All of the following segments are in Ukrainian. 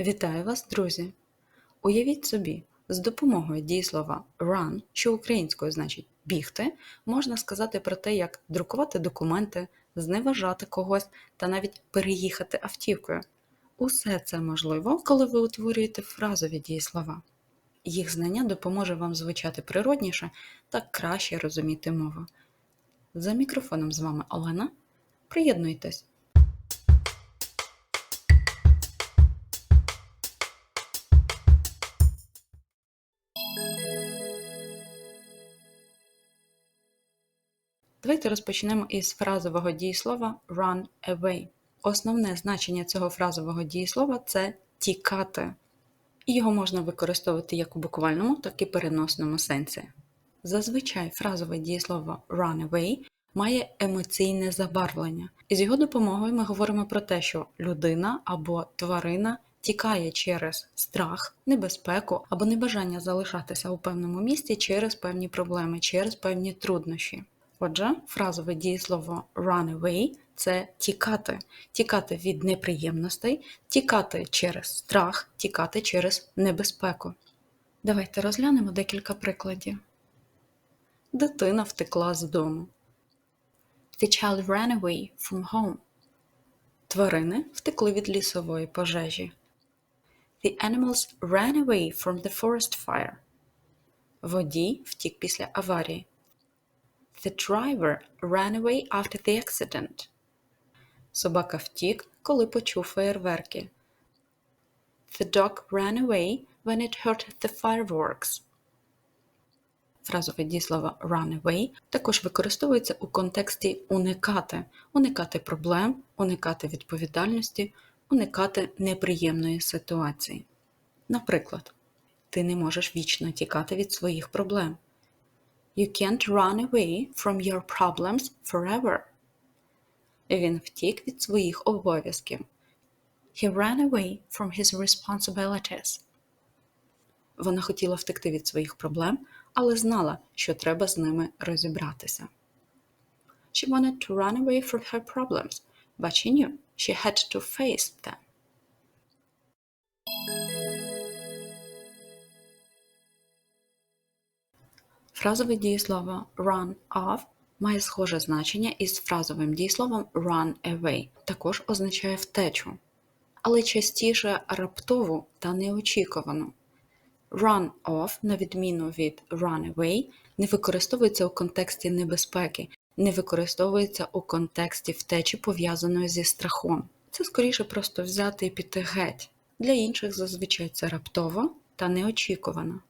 Вітаю вас, друзі! Уявіть собі, з допомогою дієслова run, що українською значить бігти, можна сказати про те, як друкувати документи, зневажати когось та навіть переїхати автівкою. Усе це можливо, коли ви утворюєте фразові дієслова. Їх знання допоможе вам звучати природніше та краще розуміти мову. За мікрофоном з вами Олена. Приєднуйтесь! Давайте розпочнемо із фразового дієслова run away. Основне значення цього фразового дієслова це тікати. І його можна використовувати як у буквальному, так і переносному сенсі. Зазвичай фразове дієслово run away має емоційне забарвлення, і з його допомогою ми говоримо про те, що людина або тварина тікає через страх, небезпеку або небажання залишатися у певному місці через певні проблеми, через певні труднощі. Отже, фразове дієслово run away – це тікати, тікати від неприємностей, тікати через страх, тікати через небезпеку. Давайте розглянемо декілька прикладів. Дитина втекла з дому. The child ran away from home. Тварини втекли від лісової пожежі. The animals ran away from the forest fire. Водій втік після аварії. The driver ran away after the accident. Собака втік, коли почув феєрверки. The dog ran away when it heard the fireworks. Фразове дієслово run away також використовується у контексті уникати, уникати проблем, уникати відповідальності, уникати неприємної ситуації. Наприклад, ти не можеш вічно тікати від своїх проблем. You can't run away from your problems forever. Він втік від своїх обов'язків. He ran away from his responsibilities. Вона хотіла втекти від своїх проблем, але знала, що треба з ними розібратися. She wanted to run away from her problems, but she knew she had to face them. Фразове дієслово run off має схоже значення із фразовим дієсловом run away, також означає втечу, але частіше раптову та неочікувану. Run off, на відміну від run away, не використовується у контексті небезпеки, не використовується у контексті втечі, пов'язаної зі страхом. Це скоріше просто взяти і піти геть. Для інших зазвичай це раптово та неочікувано.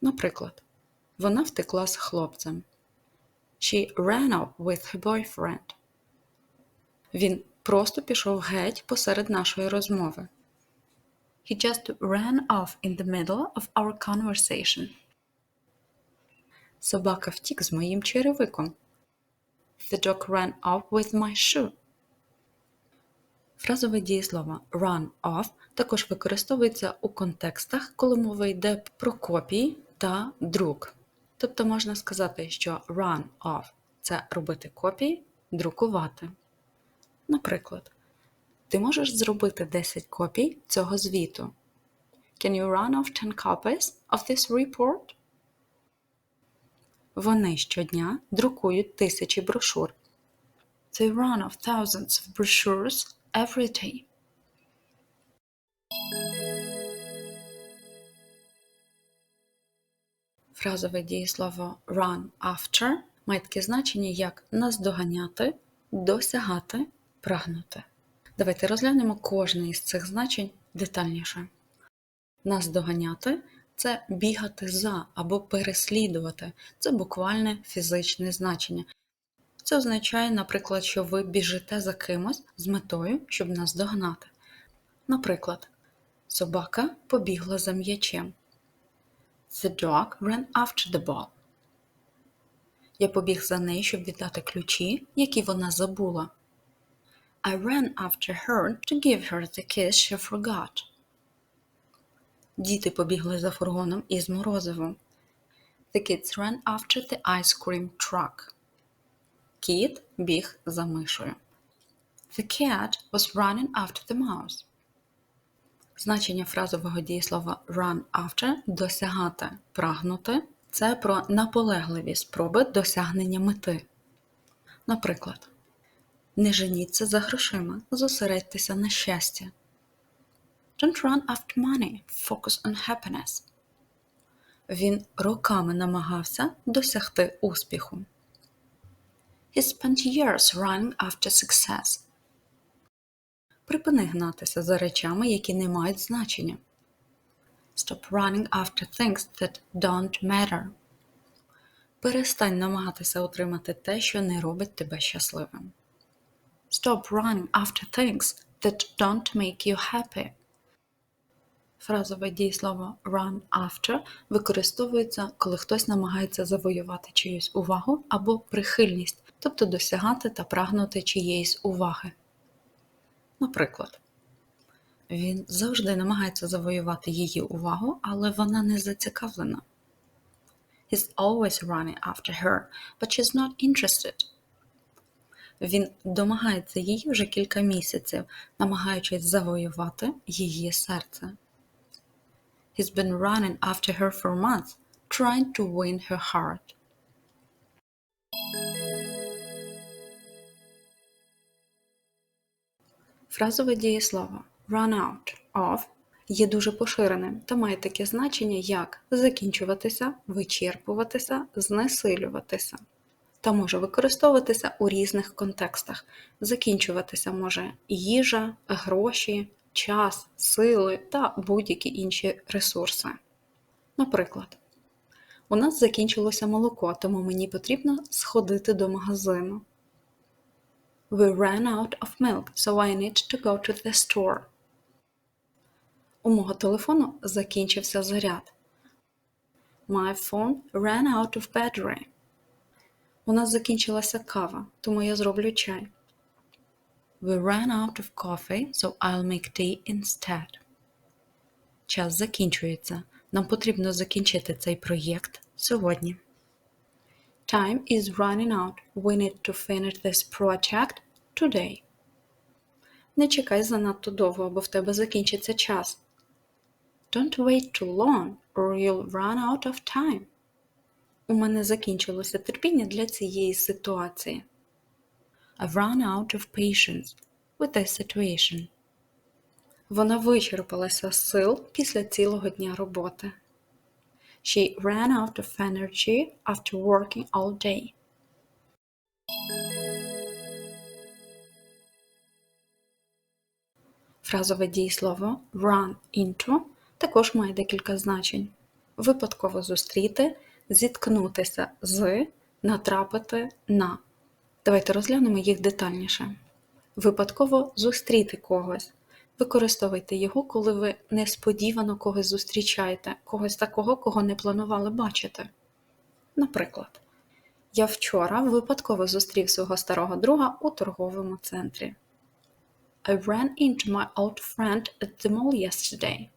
Наприклад, вона втекла з хлопцем. She ran off with her boyfriend. Він просто пішов геть посеред нашої розмови. He just ran off in the middle of our conversation. Собака втік з моїм черевиком. The dog ran off with my shoe. Фразове дієслово run off також використовується у контекстах, коли мова йде про копії та друк. Тобто можна сказати, що run off – це робити копії, друкувати. Наприклад, ти можеш зробити 10 копій цього звіту. Can you run off 10 copies of this report? Вони щодня друкують тисячі брошур. They run off thousands of brochures every day. Фразове дієслово run after має таке значення, як наздоганяти, досягати, прагнути. Давайте розглянемо кожне із цих значень детальніше. Наздоганяти це бігати за або переслідувати. Це буквальне фізичне значення. Це означає, наприклад, що ви біжите за кимось з метою, щоб наздогнати. Наприклад, собака побігла за м'ячем. The dog ran after the ball. Я побіг за нею, щоб віддати ключі, які вона забула. I ran after her to give her the keys she forgot. Діти побігли за фургоном із морозивом. The kids ran after the ice cream truck. Кіт біг за мишою. The cat was running after the mouse. Значення фразового дієслова run after досягати, прагнути це про наполегливі спроби досягнення мети. Наприклад, не женіться за грошима, зосередьтеся на щастя. Don't run after money, focus on happiness. Він роками намагався досягти успіху. He spent years running after success. Припини гнатися за речами, які не мають значення. Stop running after things that don't matter. Перестань намагатися отримати те, що не робить тебе щасливим. Stop running after things that don't make you happy. Фразове дієслово run after використовується, коли хтось намагається завоювати чиюсь увагу або прихильність, тобто досягати та прагнути чиєїсь уваги. Наприклад, він завжди намагається завоювати її увагу, але вона не зацікавлена. He's always running after her, but she's not interested. Він домагається її вже кілька місяців, намагаючись завоювати її серце. He's been running after her for months, trying to win her heart. Фразове дієслово run out of є дуже поширеним та має таке значення, як закінчуватися, вичерпуватися, знесилюватися та може використовуватися у різних контекстах. Закінчуватися може їжа, гроші, час, сили та будь-які інші ресурси. Наприклад, у нас закінчилося молоко, тому мені потрібно сходити до магазину. We ran out of milk, so I need to go to the store. У мого телефону закінчився заряд. My phone ran out of battery. У нас закінчилася кава, тому я зроблю чай. We ran out of coffee, so I'll make tea instead. Час закінчується. Нам потрібно закінчити цей проєкт сьогодні. Time is running out. We need to finish this project today. Не чекай занадто довго, бо в тебе закінчиться час. Don't wait too long, or you'll run out of time. У мене закінчилося терпіння для цієї ситуації. I've run out of patience with this situation. Вона вичерпалася з сил після цілого дня роботи. She ran out of energy after working all day. Фразове дієслово run into також має декілька значень. Випадково зустріти, зіткнутися з, натрапити на. Давайте розглянемо їх детальніше. Випадково зустріти когось. Використовуйте його, коли ви несподівано когось зустрічаєте, когось такого, кого не планували бачити. Наприклад, я вчора випадково зустрів свого старого друга у торговому центрі. I ran into my old friend at the mall yesterday.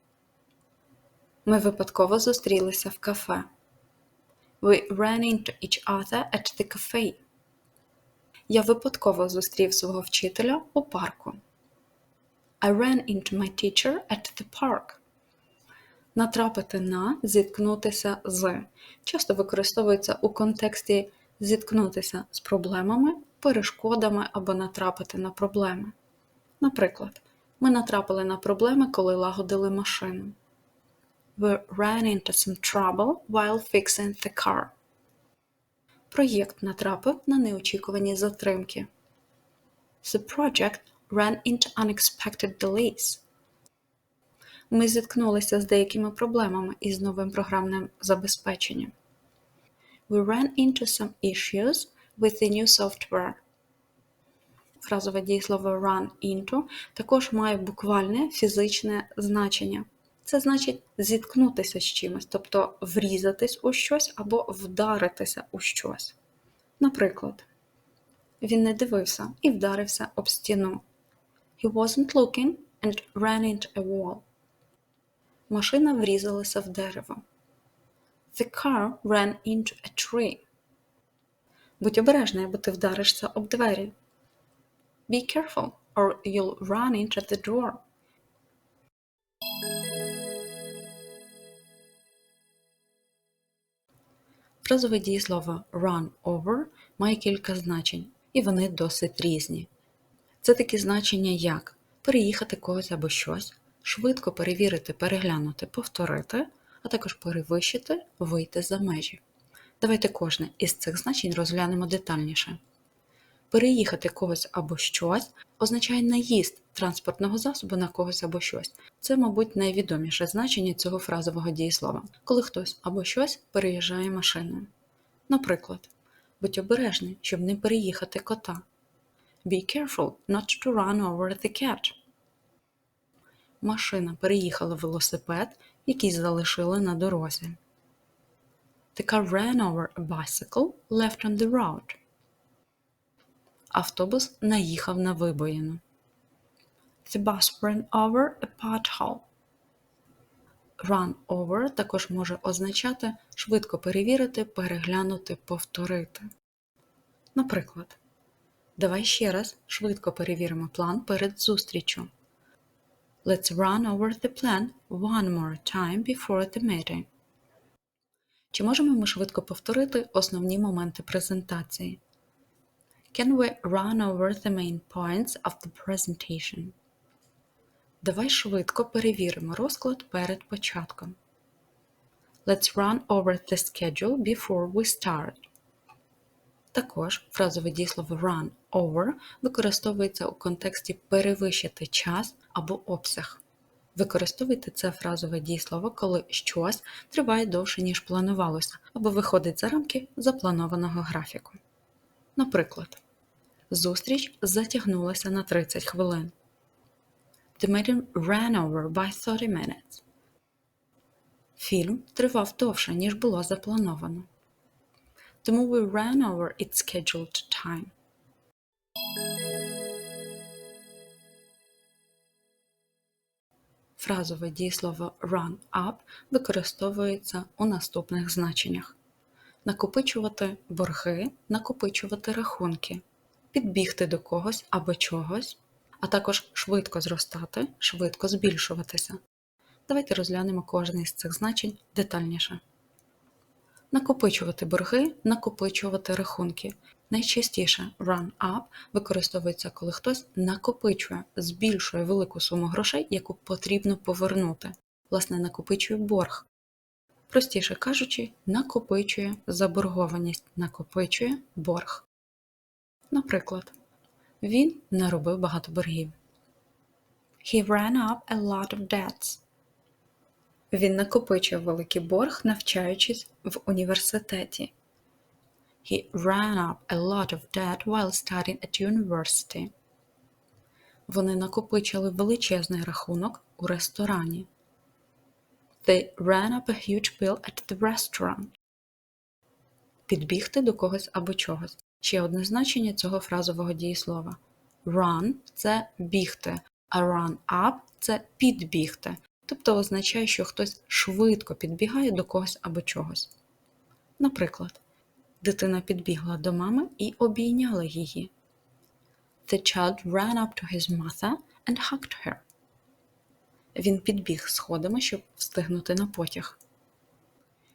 Ми випадково зустрілися в кафе. We ran into each other at the cafe. Я випадково зустрів свого вчителя у парку. I ran into my teacher at the park. Натрапити на зіткнутися з часто використовується у контексті зіткнутися з проблемами, перешкодами або натрапити на проблеми. Наприклад, ми натрапили на проблеми, коли лагодили машину. We ran into some trouble while fixing the car. Проєкт натрапив на неочікувані затримки. The project ran into unexpected delays. Ми зіткнулися з деякими проблемами із новим програмним забезпеченням. We ran into some issues with the new software. Фразове дієслово run into також має буквальне фізичне значення. Це значить зіткнутися з чимось, тобто врізатись у щось або вдаритися у щось. Наприклад, він не дивився і вдарився об стіну. He wasn't looking and ran into a wall. Машина врізалася в дерево. The car ran into a tree. Будь обережний, або ти вдаришся об двері. Be careful, or you'll run into the drawer. Фразове дієслово run over має кілька значень, і вони досить різні. Це такі значення, як переїхати когось або щось, швидко перевірити, переглянути, повторити, а також перевищити, вийти за межі. Давайте кожне із цих значень розглянемо детальніше. Переїхати когось або щось означає наїзд транспортного засобу на когось або щось. Це, мабуть, найвідоміше значення цього фразового дієслова, коли хтось або щось переїжджає машиною. Наприклад, будь обережний, щоб не переїхати кота. Be careful not to run over the cat. Машина переїхала велосипед, який залишили на дорозі. The car ran over a bicycle left on the road. Автобус наїхав на вибоїну. The bus ran over a pothole. Run over також може означати швидко перевірити, переглянути, повторити. Наприклад, давай ще раз швидко перевіримо план перед зустрічю. Let's run over the plan one more time before the meeting. Чи можемо ми швидко повторити основні моменти презентації? Can we run over the main points of the presentation? Давай швидко перевіримо розклад перед початком. Let's run over the schedule before we start. Також фразове дієслово run over використовується у контексті перевищити час або обсяг. Використовуйте це фразове дієслово, коли щось триває довше, ніж планувалося, або виходить за рамки запланованого графіку. Наприклад, зустріч затягнулася на 30 хвилин. The meeting ran over by 30 minutes. Фільм тривав довше, ніж було заплановано. The movie ran over its scheduled time. Фразове дієслово run up використовується у наступних значеннях: накопичувати борги, накопичувати рахунки, підбігти до когось або чогось, а також швидко зростати, швидко збільшуватися. Давайте розглянемо кожне із цих значень детальніше. Накопичувати борги, накопичувати рахунки. Найчастіше run up використовується, коли хтось накопичує, збільшує велику суму грошей, яку потрібно повернути. Власне, накопичує борг. Простіше кажучи, накопичує заборгованість, накопичує борг. Наприклад, він наробив багато боргів. He ran up a lot of debts. Він накопичив великий борг, навчаючись в університеті. He ran up a lot of debt while studying at university. Вони накопичили величезний рахунок у ресторані. They ran up a huge bill at the restaurant. Підбігти до когось або чогось. Ще одне значення цього фразового дієслова. Run – це бігти, а run up – це підбігти тобто означає, що хтось швидко підбігає до когось або чогось. Наприклад, дитина підбігла до мами і обійняла її. The child ran up to his mother and hugged her. Він підбіг сходами, щоб встигнути на потяг.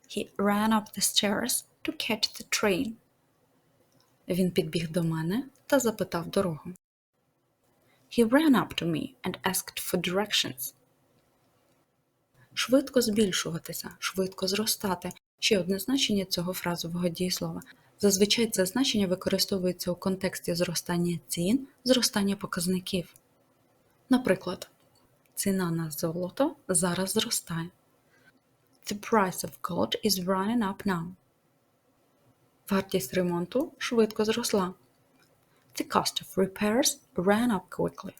He ran up the stairs to catch the train. Він підбіг до мене та запитав дорогу. He ran up to me and asked for directions швидко збільшуватися, швидко зростати. Ще одне значення цього фразового дієслова. Зазвичай це значення використовується у контексті зростання цін, зростання показників. Наприклад, ціна на золото зараз зростає. The price of gold is running up now. Вартість ремонту швидко зросла. The cost of repairs ran up quickly.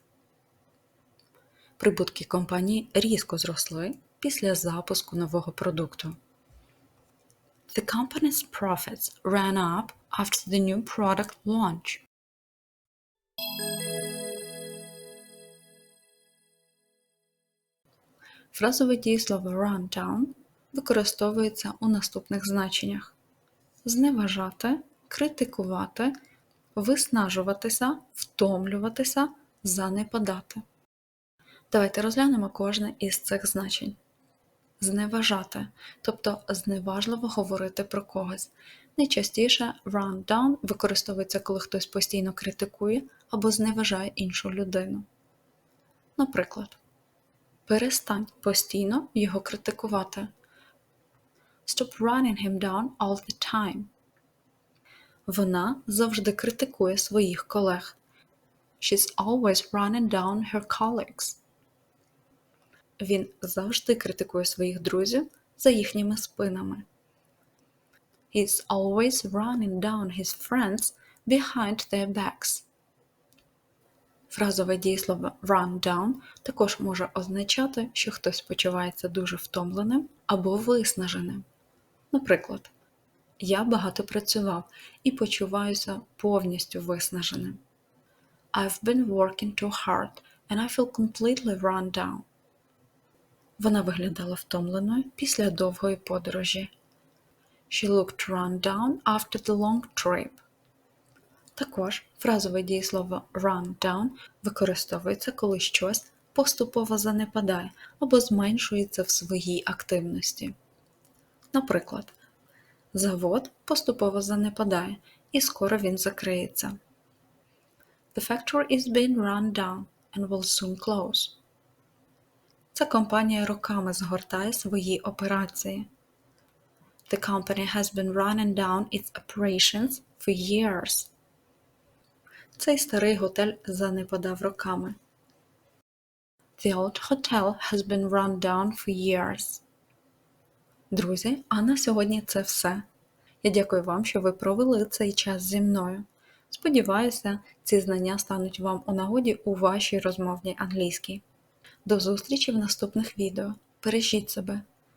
Прибутки компанії різко зросли після запуску нового продукту. The company's profits ran up after the new product launch. Фразове дієслово run down використовується у наступних значеннях: зневажати, критикувати, виснажуватися, втомлюватися, занепадати. Давайте розглянемо кожне із цих значень зневажати, тобто зневажливо говорити про когось. Найчастіше run down використовується, коли хтось постійно критикує або зневажає іншу людину. Наприклад, перестань постійно його критикувати. Stop running him down all the time. Вона завжди критикує своїх колег. She's always running down her colleagues. Він завжди критикує своїх друзів за їхніми спинами. He's always running down his friends behind their backs. Фразове дієслово run down також може означати, що хтось почувається дуже втомленим або виснаженим. Наприклад, я багато працював і почуваюся повністю виснаженим. I've been working too hard and I feel completely run down. Вона виглядала втомленою після довгої подорожі. She looked run down after the long trip. Також фразове дієслово run down використовується, коли щось поступово занепадає або зменшується в своїй активності. Наприклад, завод поступово занепадає і скоро він закриється. The factory is being run down and will soon close. Ця компанія роками згортає свої операції. The company has been running down its operations for years. Цей старий готель занепадав роками. The old hotel has been run down for years. Друзі, а на сьогодні це все. Я дякую вам, що ви провели цей час зі мною. Сподіваюся, ці знання стануть вам у нагоді у вашій розмовній англійській. До зустрічі в наступних відео. Бережіть себе!